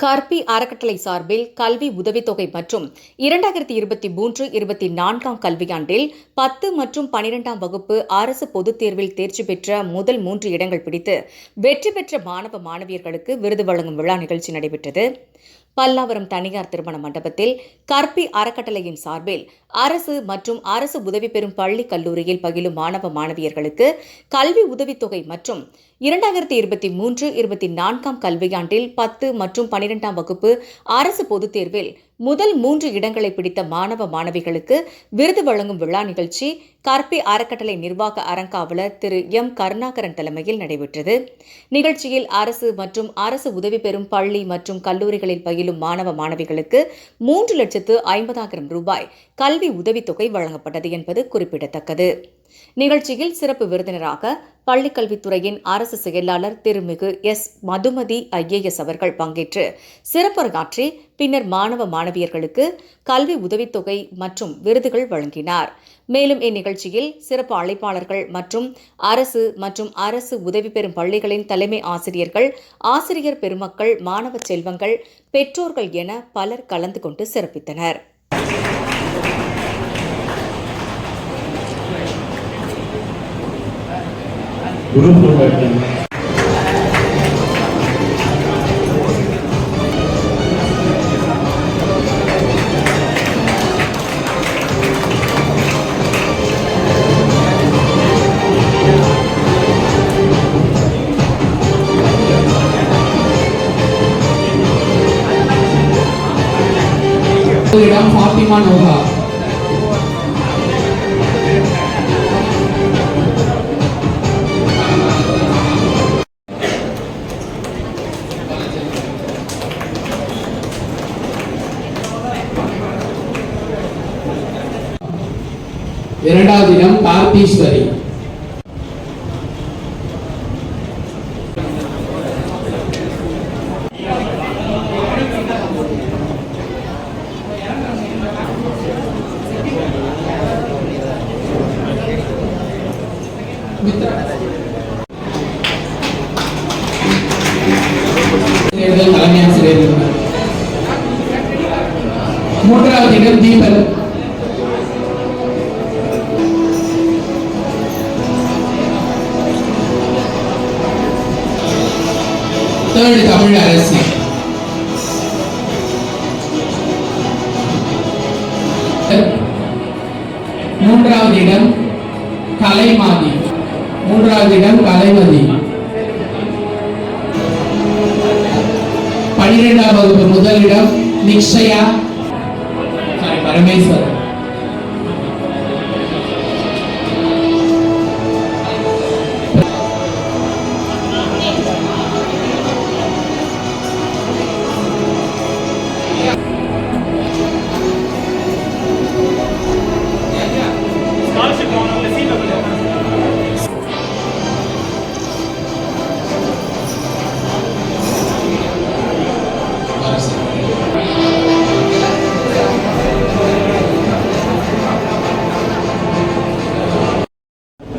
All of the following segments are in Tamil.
கற்பி அறக்கட்டளை சார்பில் கல்வி உதவித்தொகை மற்றும் இரண்டாயிரத்தி இருபத்தி மூன்று இருபத்தி நான்காம் கல்வியாண்டில் பத்து மற்றும் பனிரெண்டாம் வகுப்பு அரசு பொதுத் தேர்வில் தேர்ச்சி பெற்ற முதல் மூன்று இடங்கள் பிடித்து வெற்றி பெற்ற மாணவ மாணவியர்களுக்கு விருது வழங்கும் விழா நிகழ்ச்சி நடைபெற்றது. பல்லாவரம் தனியார் திருமண மண்டபத்தில் கற்பி அறக்கட்டளையின் சார்பில் அரசு மற்றும் அரசு உதவி பெறும் பள்ளி கல்லூரியில் பயிலும் மாணவ மாணவியர்களுக்கு கல்வி உதவித்தொகை மற்றும் இரண்டாயிரத்தி இருபத்தி மூன்று இருபத்தி நான்காம் கல்வியாண்டில் பத்து மற்றும் பனிரெண்டாம் வகுப்பு அரசு பொதுத் தேர்வில் முதல் மூன்று இடங்களை பிடித்த மாணவ மாணவிகளுக்கு விருது வழங்கும் விழா நிகழ்ச்சி கற்பி அறக்கட்டளை நிர்வாக அறங்காவலர் திரு எம். கருணாகரன் தலைமையில் நடைபெற்றது. நிகழ்ச்சியில் அரசு மற்றும் அரசு உதவி பெறும் பள்ளி மற்றும் கல்லூரிகளில் பயிலும் மாணவ மாணவிகளுக்கு மூன்று லட்சத்து ஐம்பதாயிரம் ரூபாய் கல்வி உதவித்தொகை வழங்கப்பட்டது என்பது குறிப்பிடத்தக்கது. நிகழ்ச்சியில் சிறப்பு விருந்தினராக பள்ளிக்கல்வித்துறையின் அரசு செயலாளர் திருமிகு எஸ். மதுமதி ஐஏஎஸ் அவர்கள் பங்கேற்று சிறப்புரையாற்றி பின்னர் மாணவ மாணவியர்களுக்கு கல்வி உதவித்தொகை மற்றும் விருதுகள் வழங்கினார். மேலும் இந்நிகழ்ச்சியில் சிறப்பு அழைப்பாளர்கள் மற்றும் அரசு மற்றும் அரசு உதவி பெறும் பள்ளிகளின் தலைமை ஆசிரியர்கள் ஆசிரியர் பெருமக்கள் மாணவ செல்வங்கள் பெற்றோர்கள் என பலர் கலந்து கொண்டு சிறப்பித்தனர். ग्रुप हो जाते हैं तो इराम फातिमा இரண்டாவது இடம் பார்த்தீஸ்வரி. தலைமை ஆசிரியர். மூன்றாவது இடம் தீபன் தேர்ட் தமிழ் அரசி. மூன்றாவது இடம் கலைமாதி. மூன்றாவது இடம் கலைமதி. பன்னிரெண்டாம் வகுப்பு முதலிடம் நிக்ஷயா. பரமேஸ்வரன்.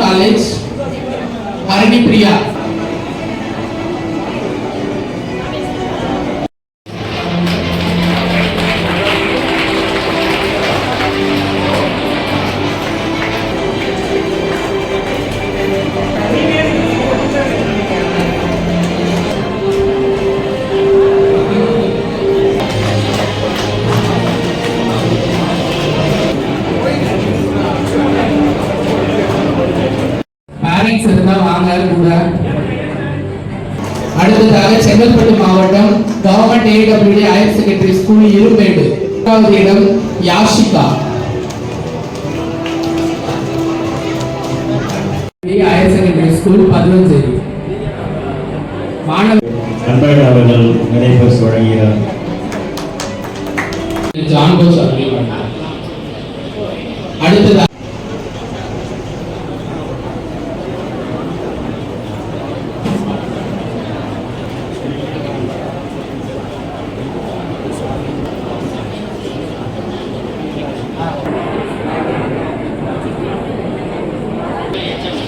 कॉलेज हरणी प्रिया. கூட. அடுத்ததாக செங்கல்பட்டு மாவட்டம் government AWD higher secondary school Irumbedu. இரண்டாவது இடம் Yashika. Higher secondary school Pathinancheri மாணவர் அவர்கள் நினைப்பரிசு வழங்குகிறார் ஜான் போஸ் அவர்கள் வழங்குகிறார். அடுத்ததாக